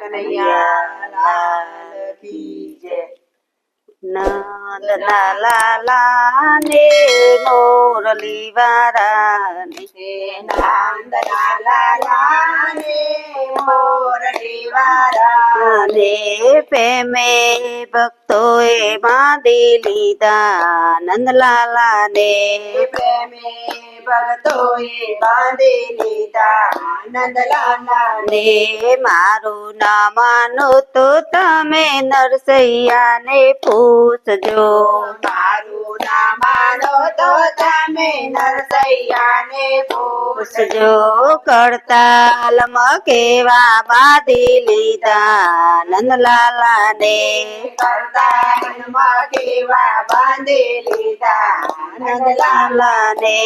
કનૈયા લાલ કી જય નંદના લાલા ને મોરલી વારા હે નાંદના લાલા ને મોરલી વાળા ને પ્રેમે ભક્તોએ બાંધી લીધા નંદલાલા ને પ્રેમે ભક્તોએ બાંધી લીધા નંદલાલા ને મારું ના માનો તો તમે નરસૈયા ને પૂછજો મારું ના માનો તો તમે નરસૈયાને પૂછજો પૂછજો કેવા બાંધી લીધા નંદલાલા ને કેવા બાંધી લીધા નંદલાલા ને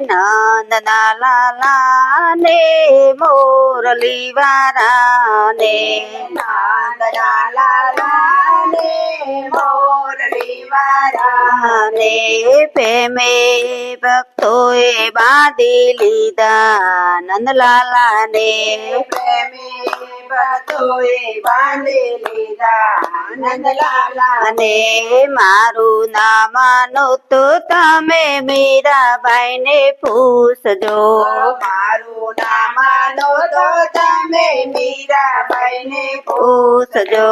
નંદના લાલાને મોરલી વારા ને ને પ્રેમે ભક્તોએ બાંધી લીધા નંદલાલા ને પ્રેમે ભક્તોએ બાંધી લીધા નંદલાલા અને મારું ના માનો તો તમે મીરાબાઈ ને પૂછજો મારું ના માનો તો તમે મીરાબાઈ ને પૂછજો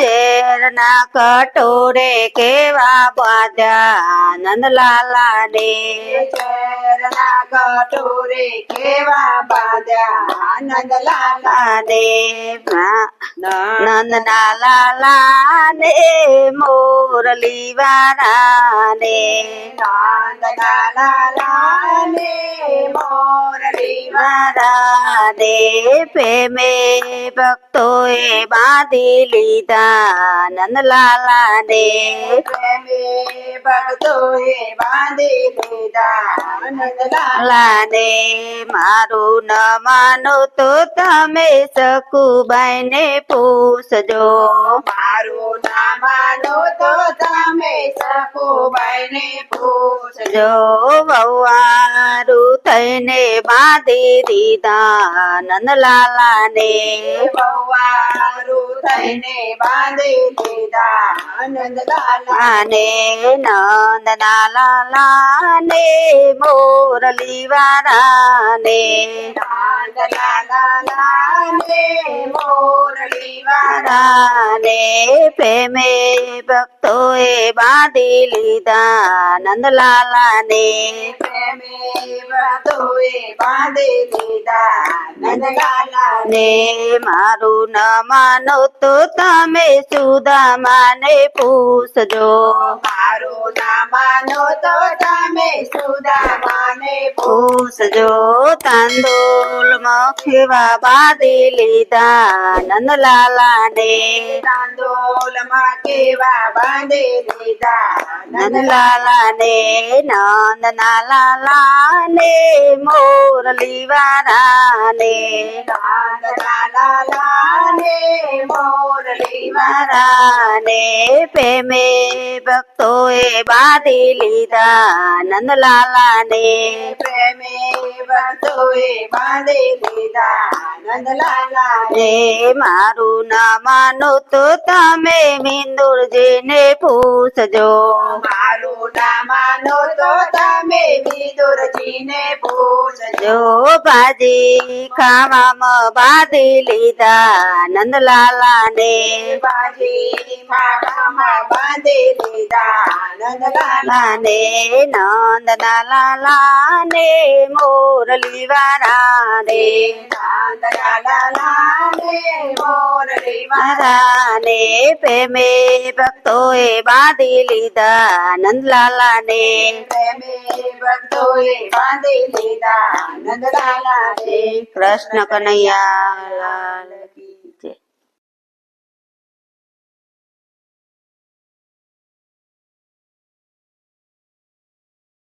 ઝેર ના કટોરે કેવા બાજા નંદલાલા ને ના કટોરે કેવા બાંધ્યા નંદલાલા ને નંદના લાલા ને મોરલી વાળા ને નંદના લાલા ને મોરલી મારા ને પ્રેમે ભક્તોએ બાંધી લીધા નંદલાલા ને પ્રેમે ભક્તોએ બાંધી લીધા નંદલાલા ને મારું ન માનો તો તમે સકુબાઈ ને પૂછજો મારું ના માનો તો તમે સકુબાઈ ને પૂછજો વવારું થઈને બાંધી દીધા નંદલાલા ને બવારું થઈને બાંધી દીધા નંદલાલા આને નંદના લાલા ને મોરલી વાળા ને ને ને પ્રેમે ભક્તોએ બાંધી લીધા નંદલાલા ને પ્રેમે ભક્તોએ બાંધી લીધા ને મારું ન માનો તો તમે સુદામા ને પૂછજો. મારું ના માનો તો તમે સુદામાને પૂછજો. તાંદોલ મખવા બાંધી લીધા નંદલાલા ને તાંદોલમાં કેવા બાંધી લીધા નંદલાલા ને નંદના લાલા ને મોરલી વારાને નાંદલાલા મોરલી વાળા ને પ્રેમે ભક્તોએ બાંધી લીધા નંદલાલા ને પ્રેમે ભક્તોએ બાંધી લીધા નંદલાલા ને મારું ના માનો તો તમે મિંદુરજી ને પૂછજો માનો તો તમે વિદુરજીને પૂછજો ભાજી ખાવામાં બાંધી લીધા નંદલાલા ને બાજી માળામાં બાંધી લીધા નંદલાલા લાલા ને નંદના લાલા ને મોરલી વાળા ને નાંદલાલા ને મોરલી પ્રેમે ભક્તોએ બાંધી લીધા નંદલાલા ને પ્રેમે ભક્તોએ બાંધી લીધા નંદલાલા ને કૃષ્ણ કનૈયા લાલ